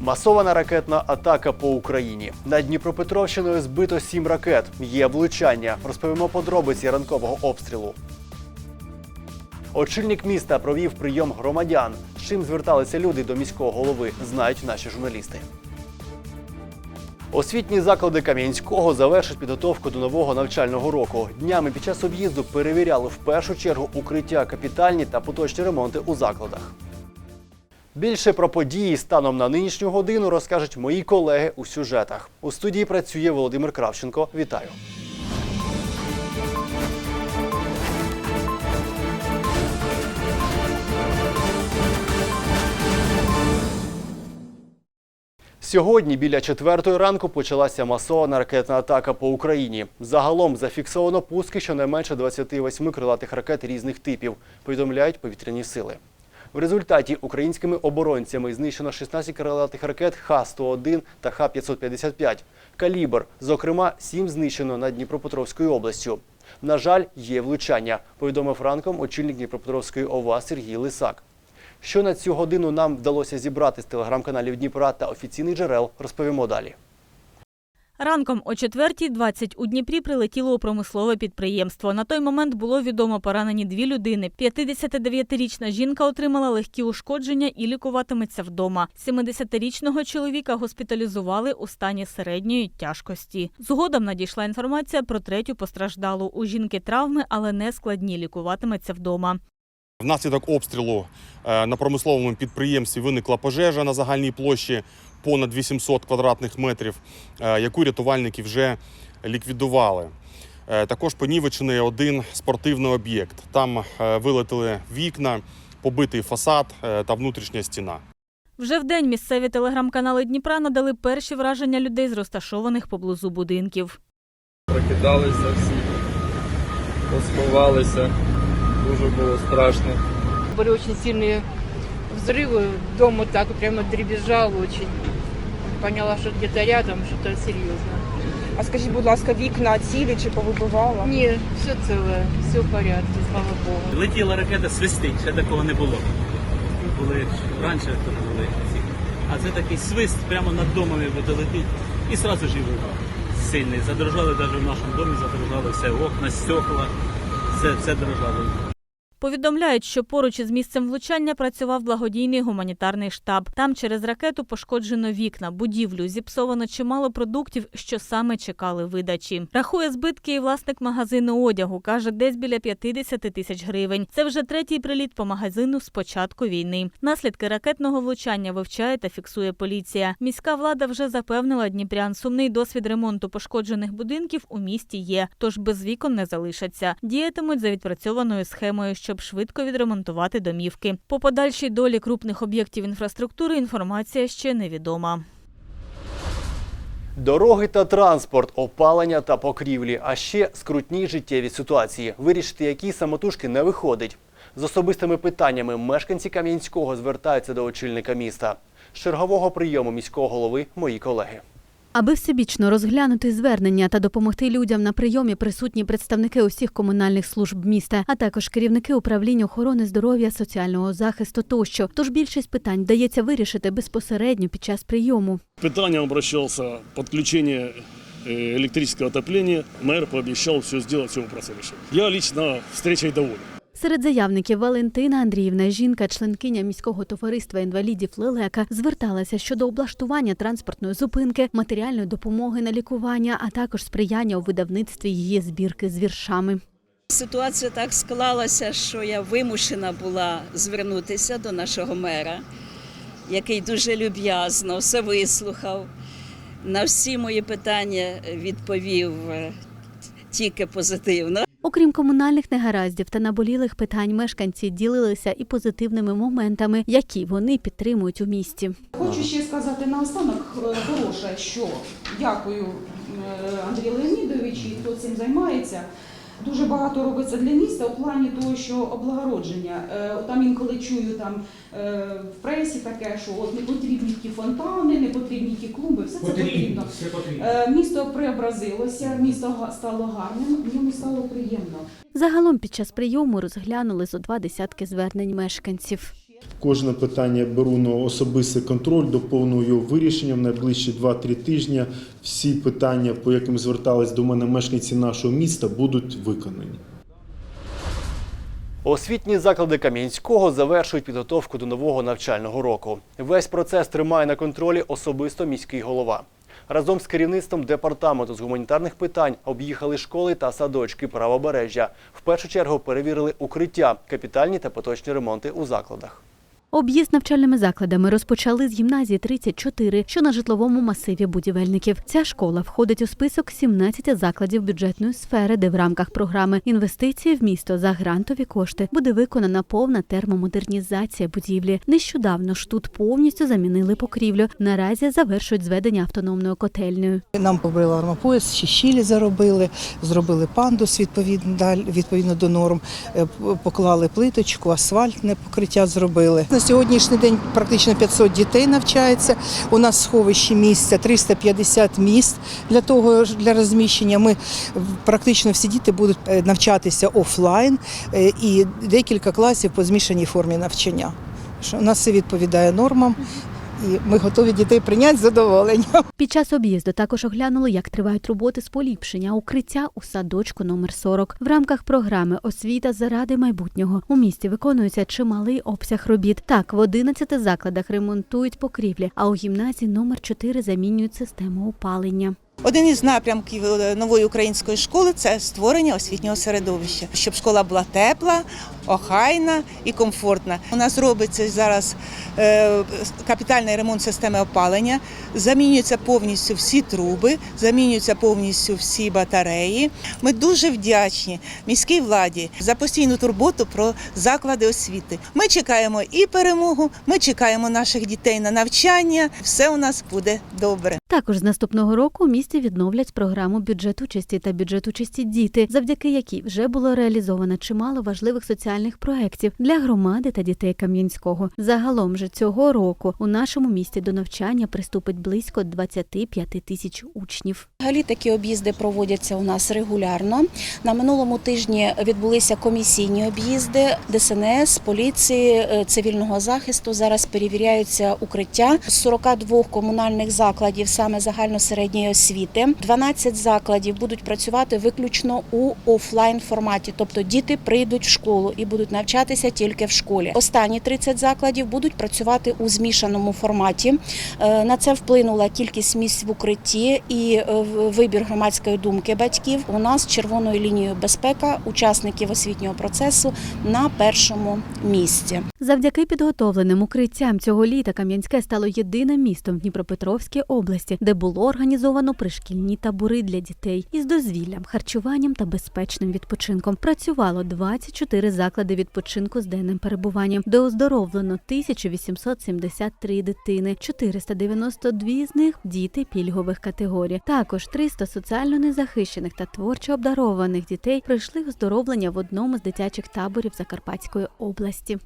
Масована ракетна атака по Україні. Над Дніпропетровщиною збито сім ракет. Є влучання. Розповімо подробиці ранкового обстрілу. Очільник міста провів прийом громадян. З чим зверталися люди до міського голови, знають наші журналісти. Освітні заклади Кам'янського завершать підготовку до нового навчального року. Днями під час об'їзду перевіряли в першу чергу укриття, капітальні та поточні ремонти у закладах. Більше про події станом на нинішню годину розкажуть мої колеги у сюжетах. У студії працює Володимир Кравченко. Вітаю. Сьогодні біля четвертої ранку почалася масована ракетна атака по Україні. Загалом зафіксовано пуски щонайменше 28 крилатих ракет різних типів, повідомляють повітряні сили. В результаті українськими оборонцями знищено 16 крилатих ракет Х-101 та Х-555. Калібр, зокрема, 7 знищено над Дніпропетровською областю. На жаль, є влучання, повідомив ранком очільник Дніпропетровської ОВА Сергій Лисак. Що на цю годину нам вдалося зібрати з телеграм-каналів Дніпра та офіційних джерел, розповімо далі. Ранком о 4.20 у Дніпрі прилетіло у промислове підприємство. На той момент було відомо поранені дві людини. 59-річна жінка отримала легкі ушкодження і лікуватиметься вдома. 70-річного чоловіка госпіталізували у стані середньої тяжкості. Згодом надійшла інформація про третю постраждалу. У жінки травми, але не складні. Лікуватиметься вдома. Внаслідок обстрілу е, на промисловому підприємстві виникла пожежа на загальній площі понад 800 квадратних метрів, е, яку рятувальники вже ліквідували. Е, Також понівечений один спортивний об'єкт. Там е, вилетіли вікна, побитий фасад е, та внутрішня стіна. Вже вдень місцеві телеграм-канали Дніпра надали перші враження людей з розташованих поблизу будинків. Прокидалися всі, посмивалися. Дуже було страшно. Были очень сильные взрывы. Дом вот так вот прямо дребезжал очень. Поняла, что где-то рядом что-то серьезно. А скажіть, будь ласка, вікна цілі чи повибивала? Не, все целое, все в порядке, слава богу. Летіла ракета свистить, ще такого не було. Були раніше то були ці. А це такий свист прямо над домом буде летить і одразу ж сильний. Задрожали навіть в нашому домі, задрожали все, окна, стекла, все, все дрожало. Повідомляють, що поруч із місцем влучання працював благодійний гуманітарний штаб. Там через ракету пошкоджено вікна, будівлю, зіпсовано чимало продуктів, що саме чекали видачі. Рахує збитки і власник магазину одягу. каже, десь біля 50 тисяч гривень. Це вже третій приліт по магазину з початку війни. Наслідки ракетного влучання вивчає та фіксує поліція. Міська влада вже запевнила Дніпрян. Сумний досвід ремонту пошкоджених будинків у місті є, тож без вікон не залишаться. Діятимуть за відпрацьованою схемою, щоб швидко відремонтувати домівки. По подальшій долі крупних об'єктів інфраструктури інформація ще невідома. Дороги та транспорт, опалення та покрівлі, а ще скрутні життєві ситуації, вирішити які самотужки не виходить. З особистими питаннями мешканці Кам'янського звертаються до очільника міста. З чергового прийому міського голови мої колеги. Аби всебічно розглянути звернення та допомогти людям на прийомі присутні представники усіх комунальних служб міста, а також керівники управління охорони здоров'я, соціального захисту тощо. Тож більшість питань вдається вирішити безпосередньо під час прийому. Питанием обращался подключение э, электрического отопления. Мэр пообещал все сделать, все вопросы решить. Я лично встречей доволен. Серед заявників Валентина Андріївна, жінка, членкиня міського товариства інвалідів Лелека, зверталася щодо облаштування транспортної зупинки, матеріальної допомоги на лікування, а також сприяння у видавництві її збірки з віршами. Ситуація так склалася, що я вимушена була звернутися до нашого мера, який дуже люб'язно все вислухав. На всі мої питання відповів е, тільки позитивно. Окрім комунальних негараздів та наболілих питань, мешканці ділилися і позитивними моментами, які вони підтримують у місті. Хочу ще сказати наостанок е, хороше, що дякую е, Андрію Леонідовичу, хто цим займається. Дуже багато робиться для міста у плані того, що облагородження. Е, Там інколи чую там е, в пресі таке, що от не потрібні ті фонтани, не потрібні ті клумби, все це потрібно. Е, Місто преобразилося, місто стало гарним, в ньому стало приємно. Загалом під час прийому розглянули зо два десятки звернень мешканців. Кожне питання беру на особистий контроль до повного його вирішення найближчі 2-3 тижні. Всі питання, по яким звертались до мене мешканці нашого міста, будуть виконані. Освітні заклади Кам'янського завершують підготовку до нового навчального року. Весь процес тримає на контролі особисто міський голова. Разом з керівництвом департаменту з гуманітарних питань об'їхали школи та садочки правобережжя. В першу чергу перевірили укриття, капітальні та поточні ремонти у закладах. Об'їзд навчальними закладами розпочали з гімназії 34, що на житловому масиві будівельників. Ця школа входить у список 17 закладів бюджетної сфери, де в рамках програми інвестиції в місто за грантові кошти буде виконана повна термомодернізація будівлі. Нещодавно ж тут повністю замінили покрівлю. Наразі завершують зведення автономною котельнею. Нам побрили армопояс, ще щілі заробили, зробили пандус відповідно, відповідно до норм, е, поклали плиточку, асфальтне покриття зробили. На сьогоднішній день практично 500 дітей навчається. У нас в сховищі місця 350 місць для того для розміщення. Ми практично всі діти будуть е, навчатися офлайн е, і декілька класів по змішаній формі навчання. У нас все відповідає нормам, і ми готові дітей прийняти з задоволенням. Під час об'їзду також оглянули, як тривають роботи з поліпшення укриття у садочку номер 40. В рамках програми Освіта заради майбутнього у місті виконується чималий обсяг робіт. Так, в 11 закладах ремонтують покрівлі, а у гімназії номер 4 замінюють систему опалення. Один із напрямків е, нової української школи це створення освітнього середовища, щоб школа була тепла, охайна і комфортна. У нас робиться зараз е, капітальний ремонт системи опалення, замінюються повністю всі труби, замінюються повністю всі батареї. Ми дуже вдячні міській владі за постійну турботу про заклади освіти. Ми чекаємо і перемогу, ми чекаємо наших дітей на навчання. Все у нас буде добре. Також з наступного року у місті відновлять програму бюджет участі та бюджет участі діти, завдяки якій вже було реалізовано чимало важливих соціальних проєктів для громади та дітей Кам'янського. Загалом же цього року у нашому місті до навчання приступить близько 25 тисяч учнів. Взагалі такі об'їзди проводяться у нас регулярно. На минулому тижні відбулися комісійні об'їзди ДСНС, поліції, е, цивільного захисту. Зараз перевіряються укриття з 42 комунальних закладів саме загальносередньої освіти. 12 закладів будуть працювати виключно у офлайн форматі, тобто діти прийдуть в школу і будуть навчатися тільки в школі. Останні 30 закладів будуть працювати у змішаному форматі. Е, На це вплинула кількість місць в укритті і е, вибір громадської думки батьків. У нас червоною лінією безпека учасників освітнього процесу на першому місці. Завдяки підготовленим укриттям цього літа Кам'янське стало єдиним містом в Дніпропетровській області, де було організовано пришкільні табори для дітей із дозвіллям, харчуванням та безпечним відпочинком. Працювало 24 заклади відпочинку з денним перебуванням, де оздоровлено 1873 дитини, 492 з них діти пільгових категорій. Також 300 соціально незахищених та творчо обдарованих дітей пройшли оздоровлення в одному з дитячих таборів Закарпатської області.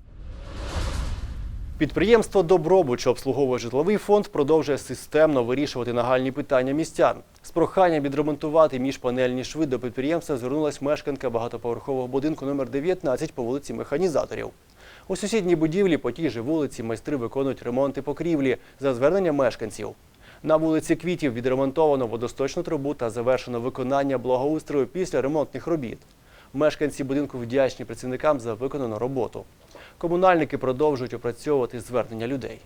Підприємство Добробут, що обслуговує житловий фонд, продовжує системно вирішувати нагальні питання містян. З проханням відремонтувати міжпанельні шви до підприємства звернулась мешканка багатоповерхового будинку номер 19 по вулиці Механізаторів. У сусідній будівлі по тій же вулиці майстри виконують ремонти покрівлі за зверненням мешканців. На вулиці Квітів відремонтовано водосточну трубу та завершено виконання благоустрою після ремонтних робіт. Мешканці будинку вдячні працівникам за виконану роботу. Комунальники продовжують опрацьовувати звернення людей.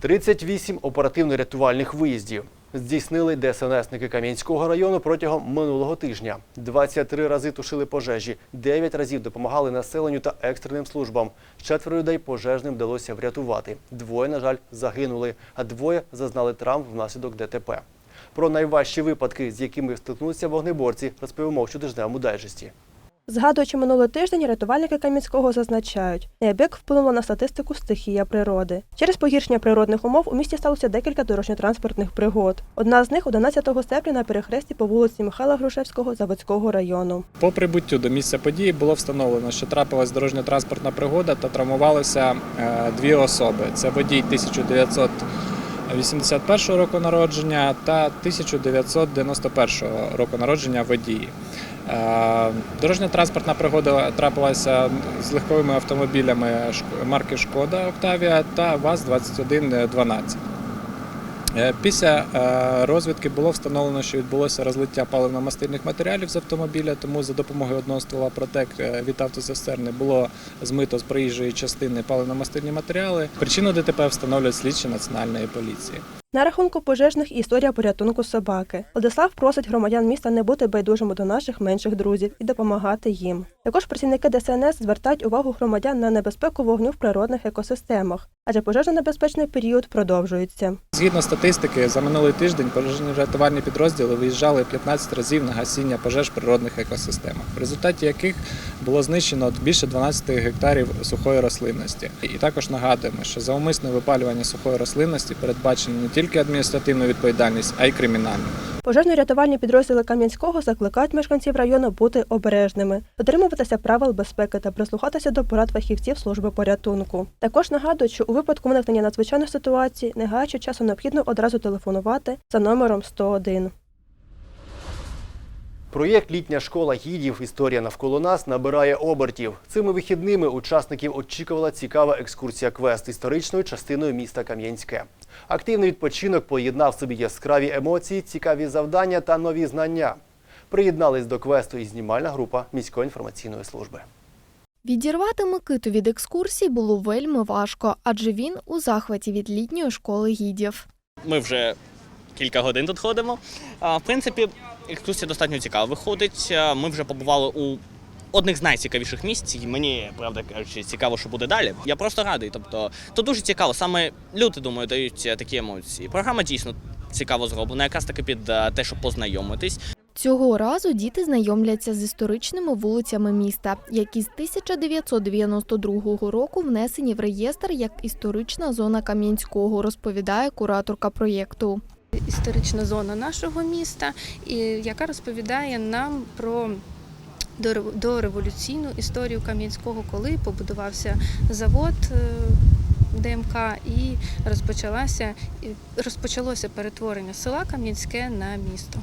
38 оперативно-рятувальних виїздів здійснили ДСНСники Кам'янського району протягом минулого тижня. 23 рази тушили пожежі, 9 разів допомагали населенню та екстреним службам. Четверо людей пожежним вдалося врятувати. Двоє, на жаль, загинули, а двоє зазнали травм внаслідок ДТП. Про найважчі випадки, з якими стикнулися вогнеборці, розповімо в щотижневому дайджесті. Згадуючи минулий тиждень, рятувальники Кам'янського зазначають, неабияк вплинула на статистику стихія природи. Через погіршення природних умов у місті сталося декілька дорожньо-транспортних пригод. Одна з них 11 серпня на перехресті по вулиці Михайла Грушевського Заводського району. По прибуттю до місця події було встановлено, що трапилась дорожньо-транспортна пригода та травмувалися е, дві особи. Це водій 1981 року народження та 1991 року народження водії. Е, Дорожньо-транспортна пригода трапилася з легковими автомобілями марки Шкода Октавія та ВАЗ-2112. Е, Після е, розвідки було встановлено, що відбулося розлиття паливно-мастильних матеріалів з автомобіля, тому за допомогою одного ствола протек від автоцистерни було змито з проїжджої частини паливно-мастильні матеріали. Причину ДТП встановлюють слідчі національної поліції. На рахунку пожежних історія порятунку собаки. Владислав просить громадян міста не бути байдужими до наших менших друзів і допомагати їм. Також працівники ДСНС звертають увагу громадян на небезпеку вогню в природних екосистемах, адже пожежно-небезпечний період продовжується. Згідно статистики, за минулий тиждень пожежні рятувальні підрозділи виїжджали 15 разів на гасіння пожеж в природних екосистемах, в результаті яких було знищено більше 12 гектарів сухої рослинності. І також нагадуємо, що за умисне випалювання сухої рослинності передбачено не тільки адміністративну відповідальність, а й кримінальну. Пожежно-рятувальні підрозділи Кам'янського закликають мешканців району бути обережними, дотримуватися правил безпеки та прислухатися до порад фахівців служби порятунку. Також нагадують, що у випадку виникнення надзвичайної ситуації, не гаючи часу, необхідно одразу телефонувати за номером 101. Проєкт Літня школа гідів Історія навколо нас набирає обертів. Цими вихідними учасників очікувала цікава екскурсія квест історичною частиною міста Кам'янське. Активний відпочинок поєднав в собі яскраві емоції, цікаві завдання та нові знання. Приєднались до квесту і знімальна група міської інформаційної служби. Відірвати Микиту від екскурсій було вельми важко, адже він у захваті від літньої школи гідів. Ми вже кілька годин тут ходимо. А, В принципі, екскурсія достатньо цікава виходить. Ми вже побували у одних з найцікавіших місць, і мені, правда кажучи, цікаво, що буде далі. Я просто радий. Тобто, то дуже цікаво. Саме люди, думаю, дають е, такі емоції. Програма дійсно цікаво зроблена, якраз таки під е, те, щоб познайомитись. Цього разу діти знайомляться з історичними вулицями міста, які з 1992 року внесені в реєстр як історична зона Кам'янського, розповідає кураторка проєкту. історична зона нашого міста, і яка розповідає нам про дореволюційну історію Кам'янського, коли побудувався завод е, ДМК і розпочалася розпочалося перетворення села Кам'янське на місто.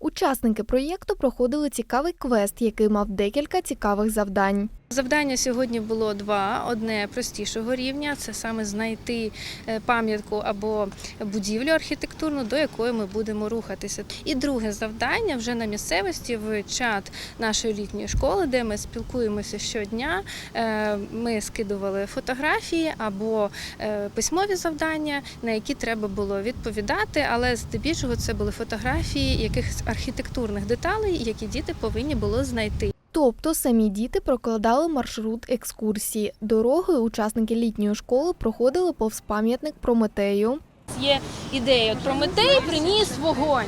Учасники проєкту проходили цікавий квест, який мав декілька цікавих завдань. Завдання сьогодні було два: одне простішого рівня це саме знайти е, пам'ятку або будівлю архітектурну, до якої ми будемо рухатися. І друге завдання вже на місцевості в чат нашої літньої школи, де ми спілкуємося щодня. Е, Ми скидували фотографії або е, письмові завдання, на які треба було відповідати, але здебільшого це були фотографії якихось архітектурних деталей, які діти повинні були знайти. Тобто самі діти прокладали маршрут екскурсії. Дорогою учасники літньої школи проходили повз пам'ятник Прометею. Є ідея. От Прометей приніс вогонь.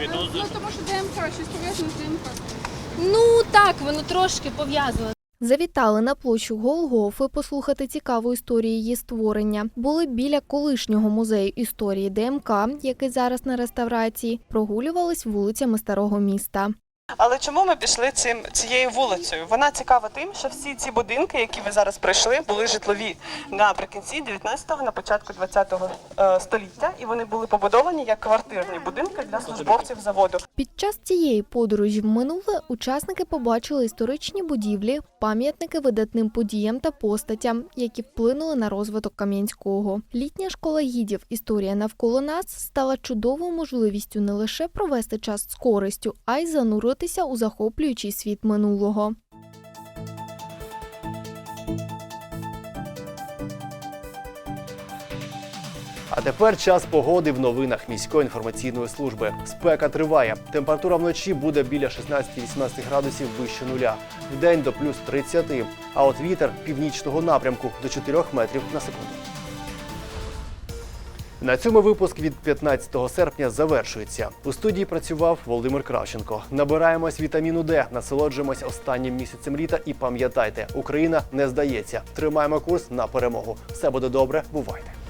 Ну, тому що ДМК, щось пов'язане з ДМК. Ну так, воно трошки пов'язано. Завітали на площу Голгофи послухати цікаву історію її створення. Були біля колишнього музею історії ДМК, який зараз на реставрації, прогулювались вулицями старого міста. Але чому ми пішли цим цією вулицею? Вона цікава тим, що всі ці будинки, які ви зараз прийшли, були житлові наприкінці 19-го, на початку 20-го е, століття, і вони були побудовані як квартирні будинки для службовців заводу. Під час цієї подорожі в минуле учасники побачили історичні будівлі, пам'ятники видатним подіям та постатям, які вплинули на розвиток Кам'янського. Літня школа гідів Історія навколо нас стала чудовою можливістю не лише провести час з користю, а й зануритися у захоплюючий світ минулого. А тепер час погоди в новинах міської інформаційної служби. Спека триває. Температура вночі буде біля 16-18 градусів вище нуля. Вдень до плюс 30. А от вітер північного напрямку до 4 метрів на секунду. На цьому випуск від 15 серпня завершується. У студії працював Володимир Кравченко. Набираємось вітаміну Д, насолоджуємось останнім місяцем літа і пам'ятайте, Україна не здається. Тримаємо курс на перемогу. Все буде добре. Бувайте.